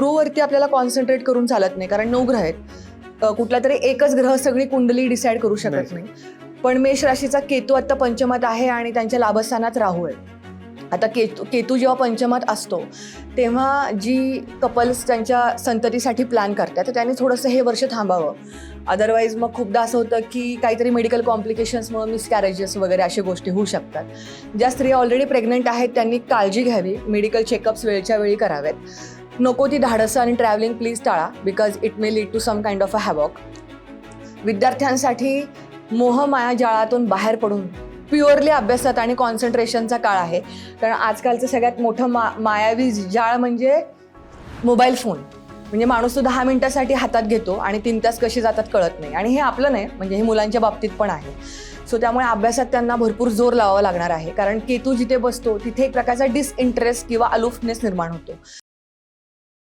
गुरुवरती आपल्याला कॉन्सन्ट्रेट करून चालत नाही कारण नऊ ग्रह आहेत कुठला तरी एकच ग्रह सगळी कुंडली डिसाईड करू शकत नाही. नाही. पण मेष राशीचा केतू आता पंचमात आहे आणि त्यांच्या लाभस्थानात राहू आहे. आता केतू केतू जेव्हा पंचमात असतो तेव्हा जी कपल्स त्यांच्या संततीसाठी प्लॅन करतात तर त्यांनी थोडंसं हे वर्ष थांबावं. अदरवाईज मग खूपदा असं होतं की काहीतरी मेडिकल कॉम्प्लिकेशन्समुळे मिसकॅरेजेस वगैरे अशा गोष्टी होऊ शकतात. ज्या स्त्रिया ऑलरेडी प्रेग्नंट आहेत त्यांनी काळजी घ्यावी. मेडिकल चेकअप्स वेळच्या वेळी करावेत नको ती धाडसं आणि ट्रॅव्हलिंग प्लीज टाळा because it may lead to some kind of a havoc विद्यार्थ्यांसाठी मोह माया जाळातून बाहेर पडून प्युअरली अभ्यासात आणि कॉन्सन्ट्रेशनचा काळ आहे. कारण आजकालचं सगळ्यात मोठं मा मायावी जाळ म्हणजे मोबाईल फोन म्हणजे माणूस तो दहा मिनिटासाठी हातात घेतो आणि तीन तास कसे जातात कळत नाही. आणि हे आपलं नाही म्हणजे हे मुलांच्या बाबतीत पण आहे. सो त्यामुळे अभ्यासात त्यांना भरपूर जोर लावावा लागणार आहे. कारण केतू जिथे बसतो तिथे एक प्रकारचा डिसइंटरेस्ट किंवा अलुफनेस निर्माण होतो.